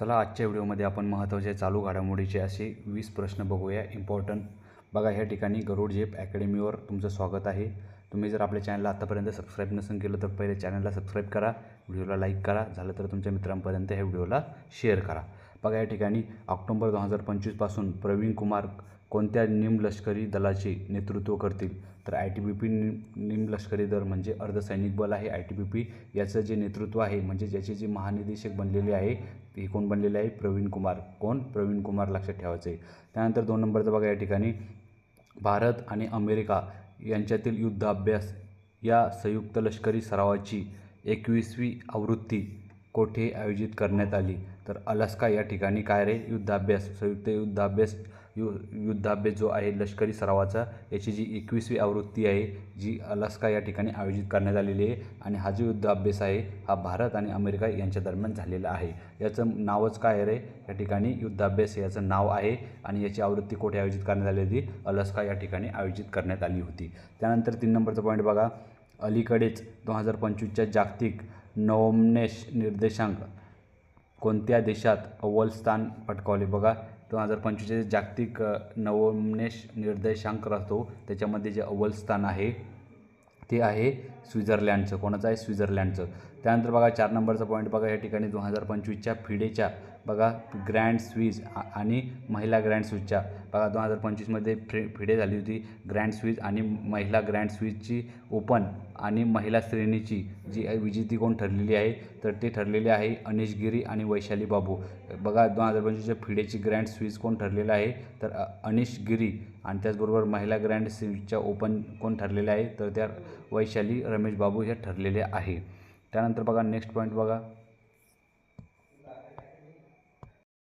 चला आजच्या व्हिडिओमध्ये आपण महत्त्वाचे चालू घडामोडीचे असे वीस प्रश्न बघूया. इम्पॉर्टंट बघा ह्या ठिकाणी गरुड झेप अकॅडमीवर तुमचं स्वागत आहे. तुम्ही जर आपल्या चॅनलला आत्तापर्यंत सबस्क्राईब नसून केलं तर पहिले चॅनलला सबस्क्राईब करा. व्हिडिओला लाईक करा. झालं तर तुमच्या मित्रांपर्यंत ह्या व्हिडिओला शेअर करा. बघा या ठिकाणी ऑक्टोंबर दोन हजार पंचवीसपासून प्रवीण कुमार कोणत्या निमलष्करी दलाचे नेतृत्व करतील? तर आय टी बी पी निम निमलष्करी दल म्हणजे अर्धसैनिक बल आहे. आय टी बी पी याचं जे नेतृत्व आहे म्हणजे ज्याचे जे महानिदेशक बनलेले आहे ते कोण बनलेले आहे? प्रवीण कुमार. कोण? प्रवीण कुमार लक्षात ठेवायचं आहे त्यानंतर दोन नंबरचं बघा या ठिकाणी भारत आणि अमेरिका यांच्यातील युद्धाभ्यास या संयुक्त लष्करी सरावाची एकवीसवी आवृत्ती कोठे आयोजित करण्यात आली? तर अलास्का या ठिकाणी काय रे? युद्धाभ्यास संयुक्त युद्धाभ्यास यु युद्धाभ्यास जो आहे लष्करी सरावाचा याची जी एकवीसवी आवृत्ती आहे जी अलास्का या ठिकाणी आयोजित करण्यात आलेली आहे. आणि हा जो युद्धाभ्यास आहे हा भारत आणि अमेरिका यांच्या दरम्यान झालेला आहे. याचं नावच काय रे? या ठिकाणी युद्धाभ्यास याचं नाव आहे आणि याची आवृत्ती कोठे आयोजित करण्यात आली होती? अलास्का या ठिकाणी आयोजित करण्यात आली होती. त्यानंतर तीन नंबरचा पॉईंट बघा. अलीकडेच दोन हजार पंचवीसच्या जागतिक नवोन्मेष निर्देशांक. कोणत्या देशात अव्वल स्थान पटकावले? बघा दोन हजार पंचवीसचे जागतिक अ, नवोन्मेष निर्देशांक राहतो. त्याच्यामध्ये जे अव्वल स्थान आहे ते आहे स्वित्झर्लंडचं. कोणाचं आहे? स्वित्झर्लंडचं. त्यानंतर बघा चार नंबरचा पॉईंट बघा. या ठिकाणी दोन हजार पंचवीसच्या फिडेच्या बघा ग्रँड स्विज आणि महिला ग्रँड स्विजच्या बघा दोन हजार पंचवीसमध्ये फि फिडे झाली होती ग्रँड स्विज आणि महिला ग्रँड स्विजची ओपन आणि महिला श्रेणीची जी विजेती कोण ठरलेली आहे? तर ते ठरलेले आहे अनिश गिरी आणि वैशाली बाबू. बघा दोन हजार पंचवीसच्या फिडेची ग्रँड स्विज कोण ठरलेलं आहे? तर अनिश गिरी. आणि त्याचबरोबर महिला ग्रँड स्विजच्या ओपन कोण ठरलेल्या आहे? तर त्या वैशाली रमेश बाबू हे ठरलेले आहे. त्यानंतर बघा नेक्स्ट पॉईंट बघा.